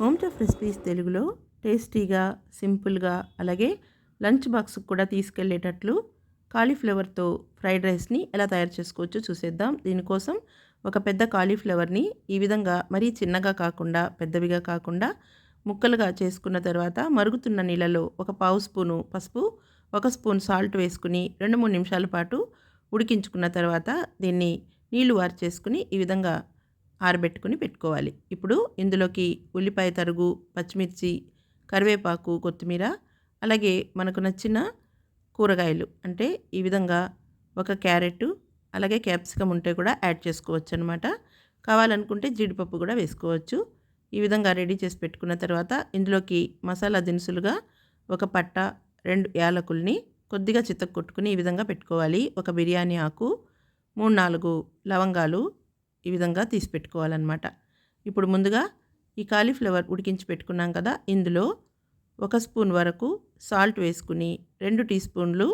Homes of recipes తెలుగులో టేస్టీగా సింపుల్గా అలాగే లంచ్ బాక్స్కి కూడా తీసుకెళ్ళేటట్లు కాలీఫ్లవర్తో ఫ్రైడ్ రైస్ని ఎలా తయారు చేసుకోవచ్చో చూసేద్దాం. దీనికోసం ఒక పెద్ద కాలీఫ్లవర్ని ఈ విధంగా మరీ చిన్నగా కాకుండా పెద్దవిగా కాకుండా ముక్కలుగా చేసుకున్న తర్వాత మరుగుతున్న నీళ్ళలో ఒక పావు స్పూను పసుపు ఒక స్పూన్ సాల్ట్ వేసుకుని రెండు మూడు నిమిషాల పాటు ఉడికించుకున్న తర్వాత దీన్ని నీళ్ళు వారు చేసుకుని ఈ విధంగా ఆరబెట్టుకుని పెట్టుకోవాలి. ఇప్పుడు ఇందులోకి ఉల్లిపాయ తరుగు పచ్చిమిర్చి కరివేపాకు కొత్తిమీర అలాగే మనకు నచ్చిన కూరగాయలు. అంటే ఈ విధంగా ఒక క్యారెట్ అలాగే క్యాప్సికమ్ ఉంటే కూడా యాడ్ చేసుకోవచ్చు అనమాట కావాలనుకుంటే జీడిపప్పు కూడా వేసుకోవచ్చు. ఈ విధంగా రెడీ చేసి పెట్టుకున్న తర్వాత ఇందులోకి మసాలా దినుసులుగా ఒక పట్ట రెండు యాలకుల్ని కొద్దిగా చిత్తకు కొట్టుకుని ఈ విధంగా పెట్టుకోవాలి. ఒక బిర్యానీ ఆకు మూడు నాలుగు లవంగాలు ఈ విధంగా తీసి పెట్టుకోవాలన్నమాట. ఇప్పుడు ముందుగా ఈ కాలీఫ్లవర్ ఉడికించి పెట్టుకున్నాం కదా ఇందులో ఒక స్పూన్ వరకు సాల్ట్ వేసుకుని రెండు టీ స్పూన్లు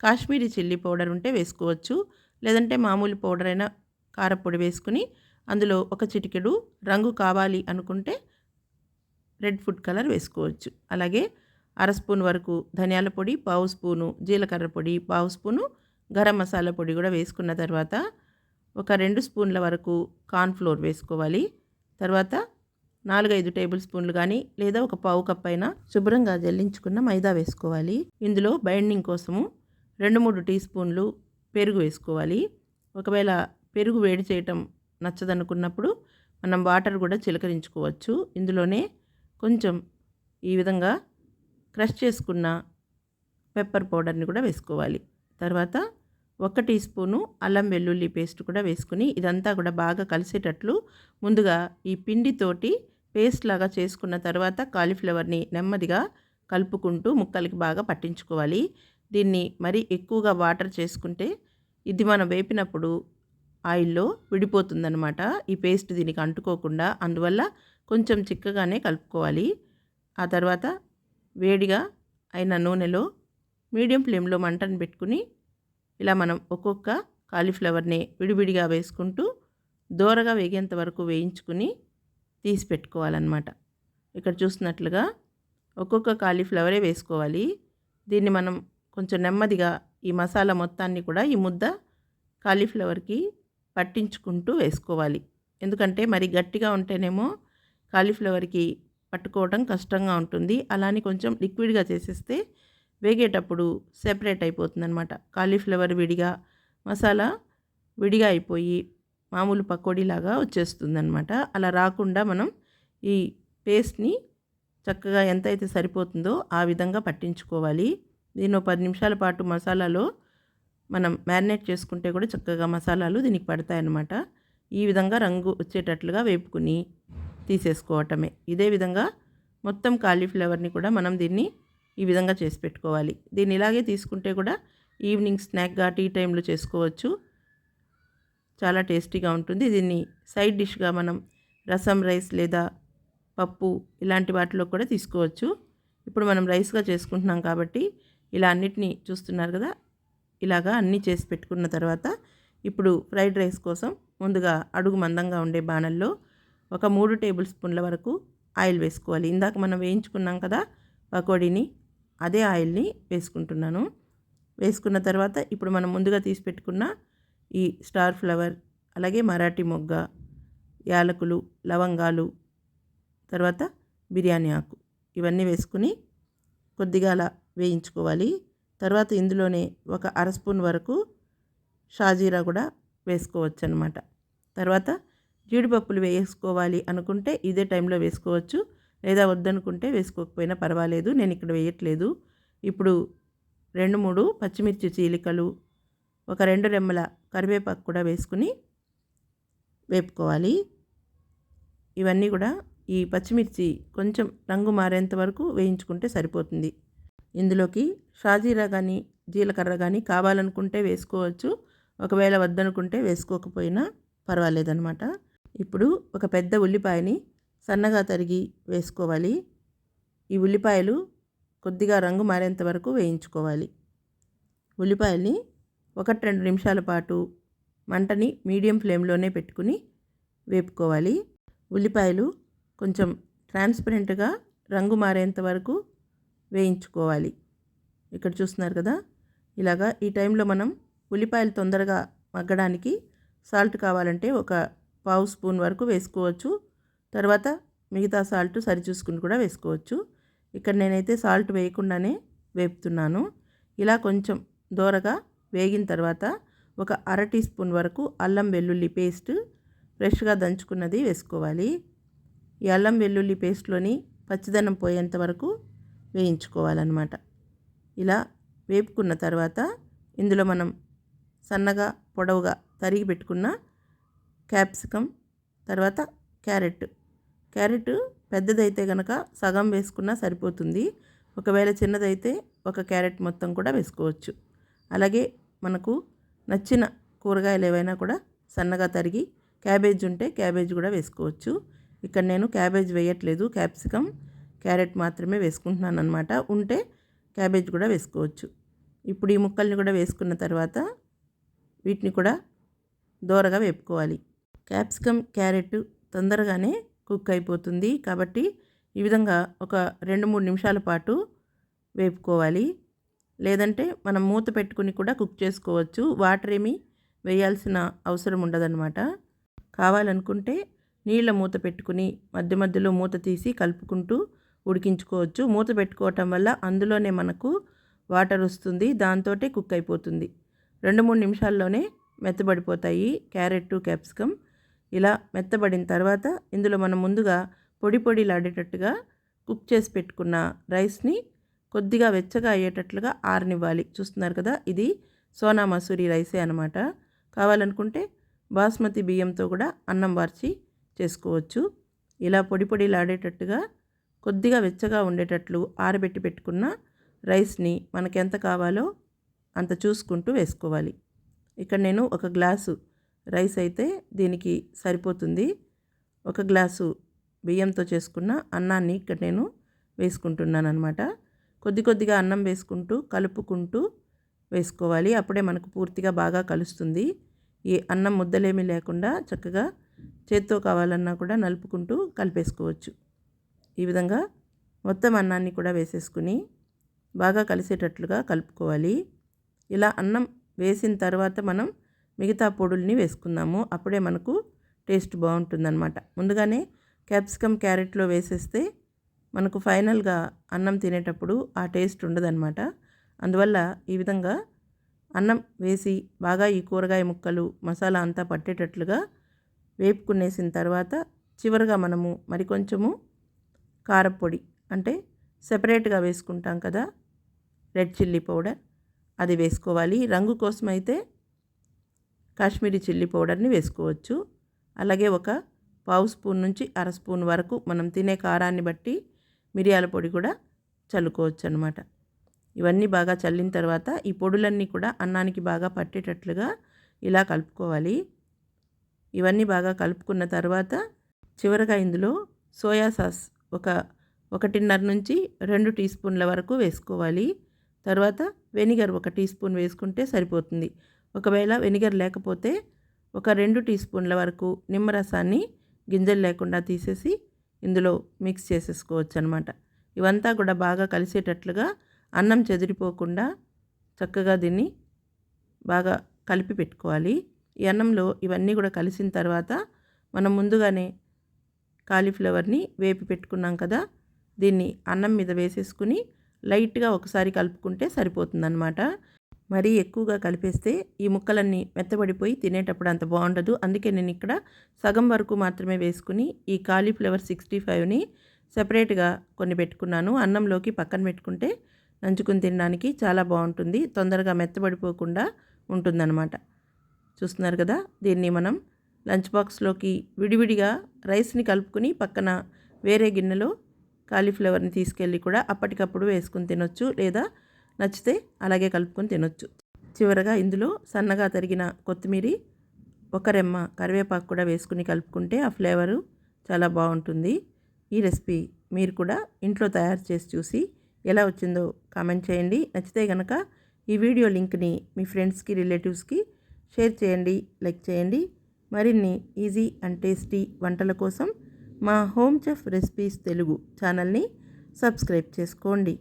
కాశ్మీరీ చిల్లీ పౌడర్ ఉంటే వేసుకోవచ్చు లేదంటే మామూలు పౌడర్ అయినా కారపొడి వేసుకుని అందులో ఒక చిటికెడు రంగు కావాలి అనుకుంటే రెడ్ ఫుడ్ కలర్ వేసుకోవచ్చు. అలాగే అర స్పూన్ వరకు ధనియాల పొడి పావు స్పూను జీలకర్ర పొడి పావు స్పూను గరం మసాలా పొడి కూడా వేసుకున్న తర్వాత ఒక రెండు స్పూన్ల వరకు కార్న్ఫ్లోర్ వేసుకోవాలి. తర్వాత నాలుగైదు టేబుల్ స్పూన్లు కానీ లేదా ఒక పావు కప్ అయినా శుభ్రంగా జల్లించుకున్న మైదా వేసుకోవాలి. ఇందులో బైండింగ్ కోసము రెండు మూడు టీ స్పూన్లు పెరుగు వేసుకోవాలి. ఒకవేళ పెరుగు వేడి చేయటం నచ్చదనుకున్నప్పుడు మనం వాటర్ కూడా చిలకరించుకోవచ్చు. ఇందులోనే కొంచెం ఈ విధంగా క్రష్ చేసుకున్న పెప్పర్ పౌడర్ని కూడా వేసుకోవాలి. తర్వాత ఒక టీ స్పూను అల్లం వెల్లుల్లి పేస్ట్ కూడా వేసుకుని ఇదంతా కూడా బాగా కలిసేటట్లు ముందుగా ఈ పిండితోటి పేస్ట్ లాగా చేసుకున్న తర్వాత కాలీఫ్లవర్ని నెమ్మదిగా కలుపుకుంటూ ముక్కలకి బాగా పట్టించుకోవాలి. దీన్ని మరీ ఎక్కువగా వాటర్ చేసుకుంటే ఇది మనం వేపినప్పుడు ఆయిల్లో విడిపోతుందనమాట ఈ పేస్ట్ దీనికి అంటుకోకుండా అందువల్ల కొంచెం చిక్కగానే కలుపుకోవాలి. ఆ తర్వాత వేడిగా అయిన నూనెలో మీడియం ఫ్లేమ్లో మంటను పెట్టుకుని ఇలా మనం ఒక్కొక్క కాలీఫ్లవర్ని విడివిడిగా వేసుకుంటూ దూరగా వేగేంత వరకు వేయించుకుని తీసి పెట్టుకోవాలన్నమాట. ఇక్కడ చూసినట్లుగా ఒక్కొక్క కాలీఫ్లవరే వేసుకోవాలి. దీన్ని మనం కొంచెం నెమ్మదిగా ఈ మసాలా మొత్తాన్ని కూడా ఈ ముద్ద కాలీఫ్లవర్కి పట్టించుకుంటూ వేసుకోవాలి. ఎందుకంటే మరి గట్టిగా ఉంటేనేమో కాలీఫ్లవర్కి పట్టుకోవడం కష్టంగా ఉంటుంది. అలానే కొంచెం లిక్విడ్గా చేసేస్తే వేగేటప్పుడు సెపరేట్ అయిపోతుందనమాట కాలీఫ్లవర్ విడిగా మసాలా విడిగా అయిపోయి మామూలు పకోడీలాగా వచ్చేస్తుంది అనమాట అలా రాకుండా మనం ఈ పేస్ట్ని చక్కగా ఎంత అయితే సరిపోతుందో ఆ విధంగా పట్టించుకోవాలి. దీన్ని పది నిమిషాల పాటు మసాలాలో మనం మ్యారినేట్ చేసుకుంటే కూడా చక్కగా మసాలాలు దీనికి పడతాయన్నమాట. ఈ విధంగా రంగు వచ్చేటట్లుగా వేపుకుని తీసేసుకోవటమే. ఇదే విధంగా మొత్తం కాలీఫ్లవర్ని కూడా మనం దీన్ని ఈ విధంగా చేసి పెట్టుకోవాలి. దీన్ని ఇలాగే తీసుకుంటే కూడా ఈవినింగ్ స్నాక్గా టీ టైంలో చేసుకోవచ్చు. చాలా టేస్టీగా ఉంటుంది. దీన్ని సైడ్ డిష్గా మనం రసం రైస్ లేదా పప్పు ఇలాంటి వాటిలో కూడా తీసుకోవచ్చు. ఇప్పుడు మనం రైస్గా చేసుకుంటున్నాం కాబట్టి ఇలా అన్నిటినీ చూస్తున్నారు కదా ఇలాగా అన్నీ చేసి పెట్టుకున్న తర్వాత ఇప్పుడు ఫ్రైడ్ రైస్ కోసం ముందుగా అడుగు మందంగా ఉండే బాణల్లో ఒక మూడు టేబుల్ స్పూన్ల వరకు ఆయిల్ వేసుకోవాలి. ఇందాక మనం వేయించుకున్నాం కదా పకోడీని అదే ఆయిల్ని వేసుకుంటున్నాను. వేసుకున్న తర్వాత ఇప్పుడు మనం ముందుగా తీసి పెట్టుకున్న ఈ స్టార్ ఫ్లవర్ అలాగే మరాఠీ మొగ్గ యాలకులు లవంగాలు తర్వాత బిర్యానీ ఆకు ఇవన్నీ వేసుకుని కొద్దిగా అలా వేయించుకోవాలి. తర్వాత ఇందులోనే ఒక అర స్పూన్ వరకు షాజీరా కూడా వేసుకోవచ్చు అనమాట తర్వాత జీడిపప్పులు వేసుకోవాలి అనుకుంటే ఇదే టైంలో వేసుకోవచ్చు. లేదా వద్దనుకుంటే వేసుకోకపోయినా పర్వాలేదు నేను ఇక్కడ వేయట్లేదు. ఇప్పుడు రెండు మూడు పచ్చిమిర్చి చీలికలు ఒక రెండు రెమ్మల కరివేపాకు కూడా వేసుకుని వేపుకోవాలి. ఇవన్నీ కూడా ఈ పచ్చిమిర్చి కొంచెం రంగు మారేంత వరకు వేయించుకుంటే సరిపోతుంది. ఇందులోకి షాజీరా కానీ జీలకర్ర కానీ కావాలనుకుంటే వేసుకోవచ్చు. ఒకవేళ వద్దనుకుంటే వేసుకోకపోయినా పర్వాలేదనమాట ఇప్పుడు ఒక పెద్ద ఉల్లిపాయని సన్నగా తరిగి వేసుకోవాలి. ఈ ఉల్లిపాయలు కొద్దిగా రంగు మారేంత వరకు వేయించుకోవాలి. ఉల్లిపాయల్ని ఒకటి రెండు నిమిషాల పాటు మంటని మీడియం ఫ్లేమ్లోనే పెట్టుకుని వేపుకోవాలి. ఉల్లిపాయలు కొంచెం ట్రాన్స్పరెంట్గా రంగు మారేంత వరకు వేయించుకోవాలి. ఇక్కడ చూస్తున్నారు కదా? ఇలాగా ఈ టైంలో మనం ఉల్లిపాయలు తొందరగా మగ్గడానికి సాల్ట్ కావాలంటే ఒక పావు స్పూన్ వరకు వేసుకోవచ్చు. తర్వాత మిగతా సాల్ట్ సరిచూసుకుని కూడా వేసుకోవచ్చు. ఇక్కడ నేనైతే సాల్ట్ వేయకుండానే వేపుతున్నాను. ఇలా కొంచెం దోరగా వేగిన తర్వాత ఒక అర టీ స్పూన్ వరకు అల్లం వెల్లుల్లి పేస్ట్ ఫ్రెష్గా దంచుకున్నది వేసుకోవాలి. ఈ అల్లం వెల్లుల్లి పేస్ట్లోని పచ్చిదనం పోయేంత వరకు వేయించుకోవాలన్నమాట. ఇలా వేపుకున్న తర్వాత ఇందులో మనం సన్నగా పొడవుగా తరిగి పెట్టుకున్న క్యాప్సికమ్ తర్వాత క్యారెట్. క్యారెట్ పెద్దదైతే కనుక సగం వేసుకున్నా సరిపోతుంది. ఒకవేళ చిన్నదైతే ఒక క్యారెట్ మొత్తం కూడా వేసుకోవచ్చు. అలాగే మనకు నచ్చిన కూరగాయలు ఏవైనా కూడా సన్నగా తరిగి క్యాబేజ్ ఉంటే క్యాబేజ్ కూడా వేసుకోవచ్చు. ఇక్కడ నేను క్యాబేజ్ వేయట్లేదు. క్యాప్సికమ్ క్యారెట్ మాత్రమే వేసుకుంటున్నాను అనమాట ఉంటే క్యాబేజ్ కూడా వేసుకోవచ్చు. ఇప్పుడు ఈ ముక్కల్ని కూడా వేసుకున్న తర్వాత వీటిని కూడా దోరగా వేపుకోవాలి. క్యాప్సికమ్ క్యారెట్ తొందరగానే కుక్ అయిపోతుంది. కాబట్టి ఈ విధంగా ఒక రెండు మూడు నిమిషాల పాటు వేపుకోవాలి. లేదంటే మనం మూత పెట్టుకుని కూడా కుక్ చేసుకోవచ్చు. వాటర్ ఏమీ వేయాల్సిన అవసరం ఉండదన్నమాట. కావాలనుకుంటే నీళ్ళ మూత పెట్టుకుని మధ్య మధ్యలో మూత తీసి కలుపుకుంటూ ఉడికించుకోవచ్చు. మూత పెట్టుకోవటం వల్ల అందులోనే మనకు వాటర్ వస్తుంది. దాంతో కుక్ అయిపోతుంది. రెండు మూడు నిమిషాల్లోనే మెత్తబడిపోతాయి. క్యారెట్ క్యాప్సికమ్ ఇలా మెత్తబడిన తర్వాత ఇందులో మనం ముందుగా పొడి పొడిలాడేటట్టుగా కుక్ చేసి పెట్టుకున్న రైస్ని కొద్దిగా వెచ్చగా అయ్యేటట్లుగా ఆరనివ్వాలి. చూస్తున్నారు కదా ఇది సోనా మసూరి రైసే అనమాట కావాలనుకుంటే బాస్మతి బియ్యంతో కూడా అన్నం వార్చి చేసుకోవచ్చు. ఇలా పొడి పొడిలాడేటట్టుగా కొద్దిగా వెచ్చగా ఉండేటట్లు ఆరబెట్టి పెట్టుకున్న రైస్ని మనకెంత ఎంత కావాలో అంత చూసుకుంటూ వేసుకోవాలి. ఇక్కడ నేను ఒక గ్లాసు రైస్ అయితే దీనికి సరిపోతుంది. ఒక గ్లాసు బియ్యంతో చేసుకున్న అన్నాన్ని ఇక్కడ నేను వేసుకుంటున్నాను అనమాట కొద్ది కొద్దిగా అన్నం వేసుకుంటూ కలుపుకుంటూ వేసుకోవాలి. అప్పుడే మనకు పూర్తిగా బాగా కలుస్తుంది. ఈ అన్నం ముద్దలేమీ లేకుండా చక్కగా చేత్తో కావాలన్నా కూడా నలుపుకుంటూ కలిపేసుకోవచ్చు. ఈ విధంగా మొత్తం అన్నాన్ని కూడా వేసేసుకుని బాగా కలిసేటట్లుగా కలుపుకోవాలి. ఇలా అన్నం వేసిన తర్వాత మనం మిగతా పొడుల్ని వేసుకుందాము. అప్పుడే మనకు టేస్ట్ బాగుంటుందన్నమాట. ముందుగానే క్యాప్సికమ్ క్యారెట్లో వేసేస్తే మనకు ఫైనల్గా అన్నం తినేటప్పుడు ఆ టేస్ట్ ఉండదన్నమాట. అందువల్ల ఈ విధంగా అన్నం వేసి బాగా ఈ కూరగాయ ముక్కలు మసాలా అంతా పట్టేటట్లుగా వేపుకునేసిన తర్వాత చివరిగా మనము మరి కొంచెము కారపొడి అంటే సెపరేట్గా వేసుకుంటాం కదా రెడ్ చిల్లీ పౌడర్ అది వేసుకోవాలి. రంగు కోసం అయితే కాశ్మీరీ చిల్లీ పౌడర్ని వేసుకోవచ్చు. అలాగే ఒక పావు స్పూన్ నుంచి అర స్పూన్ వరకు మనం తినే కారాన్ని బట్టి మిరియాల పొడి కూడా చల్లుకోవచ్చు అనమాట ఇవన్నీ బాగా చల్లిన తర్వాత ఈ పొడులన్నీ కూడా అన్నానికి బాగా పట్టేటట్లుగా ఇలా కలుపుకోవాలి. ఇవన్నీ బాగా కలుపుకున్న తర్వాత చివరగా ఇందులో సోయా సాస్ ఒక ఒకటిన్నర నుంచి రెండు టీ స్పూన్ల వరకు వేసుకోవాలి. తర్వాత వెనిగర్ ఒక టీ స్పూన్ వేసుకుంటే సరిపోతుంది. ఒకవేళ వెనిగర్ లేకపోతే ఒక రెండు టీ స్పూన్ల వరకు నిమ్మరసాన్ని గింజలు లేకుండా తీసేసి ఇందులో మిక్స్ చేసేసుకోవచ్చు అనమాట ఇవంతా కూడా బాగా కలిసేటట్లుగా అన్నం చెదిరిపోకుండా చక్కగా దీన్ని బాగా కలిపి పెట్టుకోవాలి. ఈ అన్నంలో ఇవన్నీ కూడా కలిసిన తర్వాత మనం ముందుగానే కాలీఫ్లవర్ని వేపి పెట్టుకున్నాం కదా దీన్ని అన్నం మీద వేసేసుకుని లైట్గా ఒకసారి కలుపుకుంటే సరిపోతుందన్నమాట. మరీ ఎక్కువగా కలిపేస్తే ఈ ముక్కలన్నీ మెత్తబడిపోయి తినేటప్పుడు అంత బాగుండదు. అందుకే నేను ఇక్కడ సగం వరకు మాత్రమే వేసుకుని ఈ కాలీఫ్లవర్ సిక్స్టీ ఫైవ్ని సపరేట్గా కొన్ని పెట్టుకున్నాను. అన్నంలోకి పక్కన పెట్టుకుంటే నంచుకుని తినడానికి చాలా బాగుంటుంది. తొందరగా మెత్తబడిపోకుండా ఉంటుందన్నమాట. చూస్తున్నారు కదా దీన్ని మనం లంచ్ బాక్స్లోకి విడివిడిగా రైస్ని కలుపుకుని పక్కన వేరే గిన్నెలో కాలీఫ్లవర్ని తీసుకెళ్ళి కూడా అప్పటికప్పుడు వేసుకుని తినొచ్చు లేదా నచ్చితే అలాగే కలుపుకొని తినొచ్చు. చివరగా ఇందులో సన్నగా తరిగిన కొత్తిమీర ఒక రెమ్మ కరివేపాకు కూడా వేసుకుని కలుపుకుంటే ఆ ఫ్లేవరు చాలా బాగుంటుంది. ఈ రెసిపీ మీరు కూడా ఇంట్లో తయారు చేసి చూసి ఎలా వచ్చిందో కామెంట్ చేయండి. నచ్చితే కనుక ఈ వీడియో లింక్ని మీ ఫ్రెండ్స్కి రిలేటివ్స్కి షేర్ చేయండి లైక్ చేయండి. మరిన్ని ఈజీ అండ్ టేస్టీ వంటల కోసం మా హోమ్ చెఫ్ రెసిపీస్ తెలుగు ఛానల్ని సబ్స్క్రైబ్ చేసుకోండి.